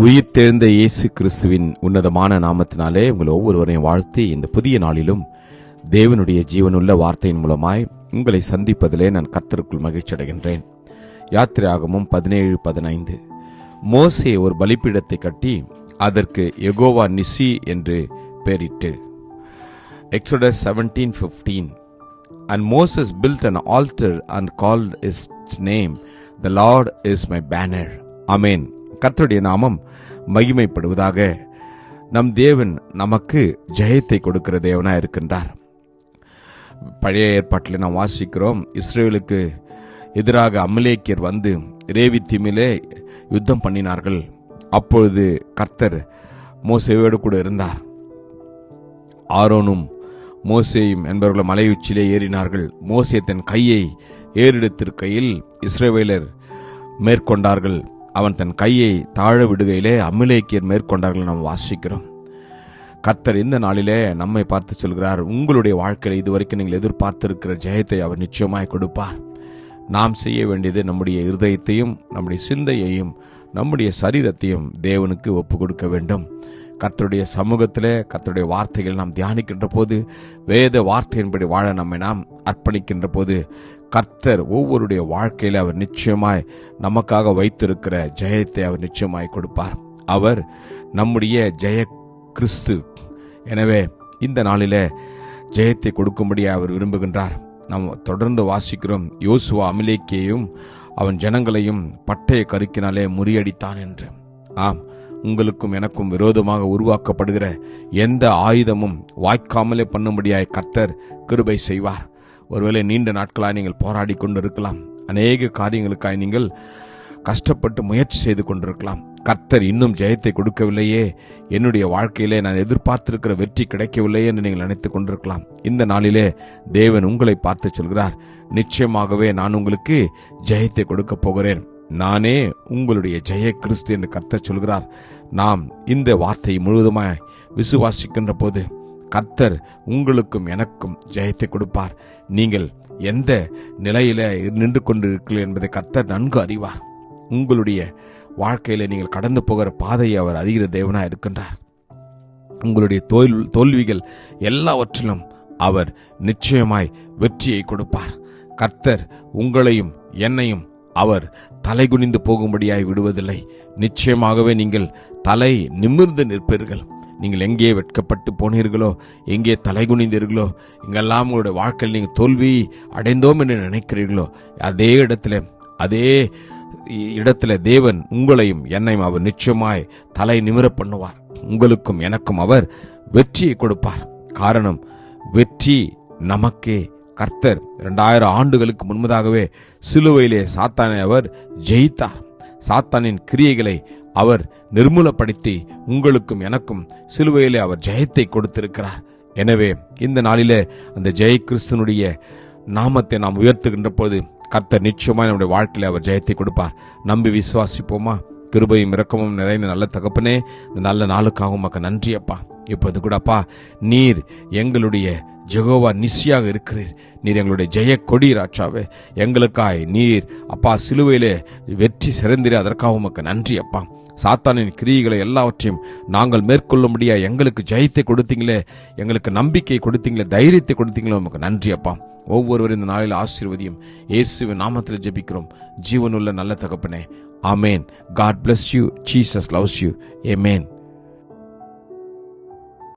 உயிர் தேர்ந்த இயேசு கிறிஸ்துவின் உன்னதமான நாமத்தினாலே உங்கள் ஒவ்வொருவரையும் வாழ்த்தி இந்த புதிய நாளிலும் தேவனுடைய ஜீவனுள்ள வார்த்தையின் மூலமாய் உங்களை சந்திப்பதிலே நான் கத்தருக்குள் மகிழ்ச்சி அடைகின்றேன். யாத்திராகமும் பதினேழு பதினைந்து. மோசே ஒரு பலிப்பீடத்தை கட்டி அதற்கு எகோவா நிசி என்று பெயரிட்டு. Exodus seventeen fifteen and Moses built an altar and called his name the Lord is my banner amen கர்த்தருடைய நாமம் மகிமைப்படுவதாக. நம் தேவன் நமக்கு ஜெயத்தை கொடுக்கிற தேவனாக இருக்கின்றார். பழைய ஏற்பாட்டில் நாம் வாசிக்கிறோம் இஸ்ரேலுக்கு எதிராக அமலேக்கியர் வந்து ரேவி திமிலே யுத்தம் பண்ணினார்கள். அப்பொழுது கர்த்தர் மோசேவோடு கூட இருந்தார். ஆரோனும் மோசேயும் என்பவர்கள் மலை உச்சியிலே ஏறினார்கள். மோசே தன் கையை ஏறெடுத்திருக்கையில் இஸ்ரேவேலர் மேற்கொண்டார்கள். அவன் தன் கையை தாழ விடுகையிலே அமிலேக்கியர் மேற்கொண்டார்கள் நாம் வாசிக்கிறோம். கர்த்தர் இந்த நாளிலே நம்மை பார்த்து சொல்கிறார் உங்களுடைய வாழ்க்கையில் இதுவரைக்கும் நீங்கள் எதிர்பார்த்திருக்கிற ஜெயத்தை அவர் நிச்சயமாய் கொடுப்பார். நாம் செய்ய வேண்டியது நம்முடைய இருதயத்தையும் நம்முடைய சிந்தையையும் நம்முடைய சரீரத்தையும் தேவனுக்கு ஒப்பு கொடுக்க வேண்டும். கர்த்தருடைய சமூகத்தில் கர்த்தருடைய வார்த்தைகள் நாம் தியானிக்கின்ற போது வேத வார்த்தையின்படி வாழ நம்மை நாம் அர்ப்பணிக்கின்ற போது கர்த்தர் ஒவ்வொருடைய வாழ்க்கையில அவர் நிச்சயமாய் நமக்காக வைத்திருக்கிற ஜெயத்தை அவர் நிச்சயமாய் கொடுப்பார். அவர் நம்முடைய ஜெய கிறிஸ்து. எனவே இந்த நாளில் ஜெயத்தை கொடுக்கும்படியாக அவர் விரும்புகின்றார். நாம் தொடர்ந்து வாசிக்கிறோம். யோசுவா அமிலேக்கியையும் அவன் ஜனங்களையும் பட்டய கருக்கினாலே முறியடித்தான் என்று. ஆம் உங்களுக்கும் எனக்கும் விரோதமாக உருவாக்கப்படுகிற எந்த ஆயுதமும் வாய்க்காமலே பண்ணும்படியாய் கர்த்தர் கிருபை செய்வார். ஒருவேளை நீண்ட நாட்களாக நீங்கள் போராடி கொண்டு இருக்கலாம் அநேக காரியங்களுக்காய் நீங்கள் கஷ்டப்பட்டு முயற்சி செய்து கொண்டிருக்கலாம். கர்த்தர் இன்னும் ஜெயத்தை கொடுக்கவில்லையே. என்னுடைய வாழ்க்கையிலே நான் எதிர்பார்த்திருக்கிற வெற்றி கிடைக்கவில்லையே என்று நீங்கள் நினைத்துக் கொண்டிருக்கலாம். இந்த நாளிலே தேவன் உங்களை பார்த்து சொல்கிறார். நிச்சயமாகவே நான் உங்களுக்கு ஜெயத்தை கொடுக்க போகிறேன். நானே உங்களுடைய ஜெய கிறிஸ்து என்று கர்த்தர் சொல்கிறார். நாம் இந்த வார்த்தையை முழுவதுமாய் விசுவாசிக்கின்ற போது கர்த்தர் உங்களுக்கும் எனக்கும் ஜெயத்தை கொடுப்பார். நீங்கள் எந்த நிலையில நின்று கொண்டிருக்கிறீர்கள் என்பதை கர்த்தர் நன்கு அறிவார். உங்களுடைய வாழ்க்கையில நீங்கள் கடந்து போகிற பாதையை அவர் அறிகிற தேவனாக இருக்கின்றார். உங்களுடைய தோல் தோல்விகள் எல்லாவற்றிலும் அவர் நிச்சயமாய் வெற்றியை கொடுப்பார். கர்த்தர் உங்களையும் என்னையும் அவர் தலைகுனிந்து போகும்படியாய் விடுவதில்லை. நிச்சயமாகவே நீங்கள் தலை நிமிர்ந்து நிற்பீர்கள். நீங்கள் எங்கே வெட்கப்பட்டு போனீர்களோ எங்கே தலைகுனிந்தீர்களோ இங்கெல்லாம் உங்களுடைய வாழ்க்கையில் நீங்கள் தோல்வி அடைந்தோம் என்று நினைக்கிறீர்களோ அதே இடத்துல அதே இடத்துல தேவன் உங்களையும் என்னையும் அவர் நிச்சயமாய் தலை நிமிர பண்ணுவார். உங்களுக்கும் எனக்கும் அவர் வெற்றியை கொடுப்பார். காரணம் வெற்றி நமக்கே. கர்த்தர் இரண்டாயிரம் ஆண்டுகளுக்கு முன்பதாகவே சிலுவையிலே சாத்தானை அவர் ஜெயித்தார். சாத்தானின் கிரியைகளை அவர் நிர்மூலப்படுத்தி உங்களுக்கும் எனக்கும் சிலுவையிலே அவர் ஜெயத்தை கொடுத்திருக்கிறார். எனவே இந்த நாளிலே அந்த ஜெய கிறிஸ்தனுடைய நாமத்தை நாம் உயர்த்துகின்ற போது கர்த்தர் நிச்சயமாக நம்முடைய வாழ்க்கையில் அவர் ஜெயத்தை கொடுப்பார். நம்பி விசுவாசிப்போமா? கிருபையும் இரக்கமும் நிறைந்த நல்ல தகப்பனே இந்த நல்ல நாளுக்காக உமக்கு நன்றியப்பா. இப்போது கூடப்பா நீர் எங்களுடைய ஜெகோவா நிசியாக இருக்கிறீர். நீர் எங்களுடைய ஜெய கொடி ராட்சாவே எங்களுக்காய் நீர். அப்பா சிலுவையிலே வெற்றி சிறந்திர. அதற்காக உமக்கு நன்றி அப்பா. சாத்தானின் கிரியைகளை எல்லாவற்றையும் நாங்கள் மேற்கொள்ளும்படியா எங்களுக்கு ஜெயத்தை கொடுத்தீங்களே. எங்களுக்கு நம்பிக்கை கொடுத்தீங்களே. தைரியத்தை கொடுத்தீங்களே. உமக்கு நன்றி அப்பா. ஒவ்வொருவரும் இந்த நாளில் ஆசீர்வதியும் இயேசுவின் நாமத்தில் ஜெபிக்கிறோம். ஜீவனுள்ள நல்ல தகப்பனே. Amen God bless you Jesus loves you amen